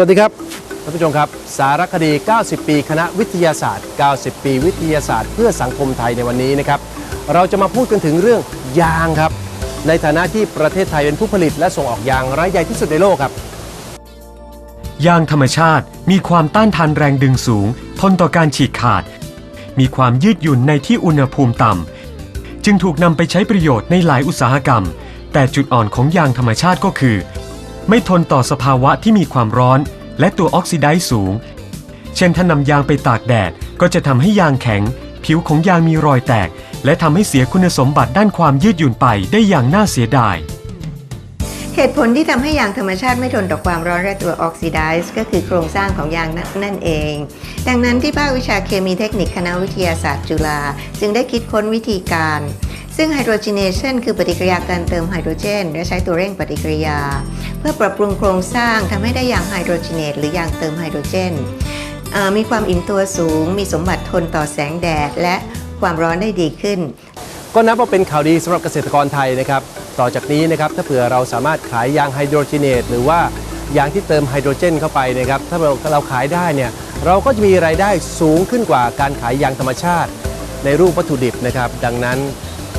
วัสดีครับท่านผู้ชมครับ สารคดี 90 ปี คณะวิทยาศาสตร์ 90 ปี วิทยาศาสตร์ เพื่อสังคมไทยในวันนี้นะครับ เราจะมาพูดกันถึงเรื่องยางครับ ในฐานะที่ประเทศไทยเป็นผู้ผลิต และส่งออกยางรายใหญ่ที่สุดในโลกครับ ยางธรรมชาติมีความต้านทานแรงดึงสูง ทนต่อการฉีกขาด มีความยืดหยุ่นในที่อุณหภูมิต่ำ จึงถูกนำไปใช้ประโยชน์ในหลายอุตสาหกรรม แต่จุดอ่อนของยางธรรมชาติก็คือ ไม่ทนต่อสภาวะที่มีความร้อน และตัวออกซิไดซ์สูง เช่นถ้านำยางไปตากแดด ก็จะทำให้ยางแข็ง ผิวของยางมีรอยแตก และทำให้เสียคุณสมบัติด้านความยืดหยุ่นไปได้อย่างน่าเสียดาย เหตุผลที่ทำให้ยางธรรมชาติไม่ทนต่อความร้อนและตัวออกซิไดซ์ก็คือโครงสร้างของยางนั่นนั่นเอง ดังนั้นที่ภาควิชาเคมีเทคนิคคณะวิทยาศาสตร์จุฬาจึงได้คิดค้นวิธีการ ซึ่งไฮโดรเจเนชันคือปฏิกิริยาการเติมไฮโดรเจน และใช้ตัวเร่งปฏิกิริยา เพื่อปรับปรุงโครงสร้างทำให้ได้ยางไฮโดรเจเนตหรือยางเติมไฮโดรเจนมีความอิ่มตัวสูง มีสมบัติทนต่อแสงแดด และความร้อนได้ดีขึ้น ก็นับว่าเป็นข่าวดีสำหรับเกษตรกรไทยนะครับ ต่อจากนี้นะครับถ้าเผื่อเราสามารถขายยางไฮโดรเจเนตหรือว่ายางที่เติมไฮโดรเจนเข้าไปนะครับถ้าเราเราขายได้เนี่ยเราก็จะมีรายได้สูงขึ้นกว่าการขายยางธรรมชาติ ในรูปวัตถุดิบนะครับ ดังนั้น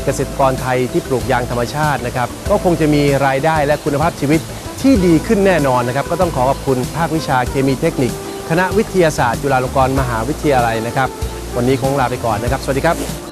เกษตรกรไทยที่ปลูกยางธรรมชาตินะครับก็คงจะมีรายได้และคุณภาพชีวิต ที่ดีขึ้นแน่นอนนะครับ ก็ต้องขอขอบคุณภาควิชาเคมีเทคนิค คณะวิทยาศาสตร์ จุฬาลงกรณ์มหาวิทยาลัยนะครับ วันนี้คงลาไปก่อนนะครับ สวัสดีครับ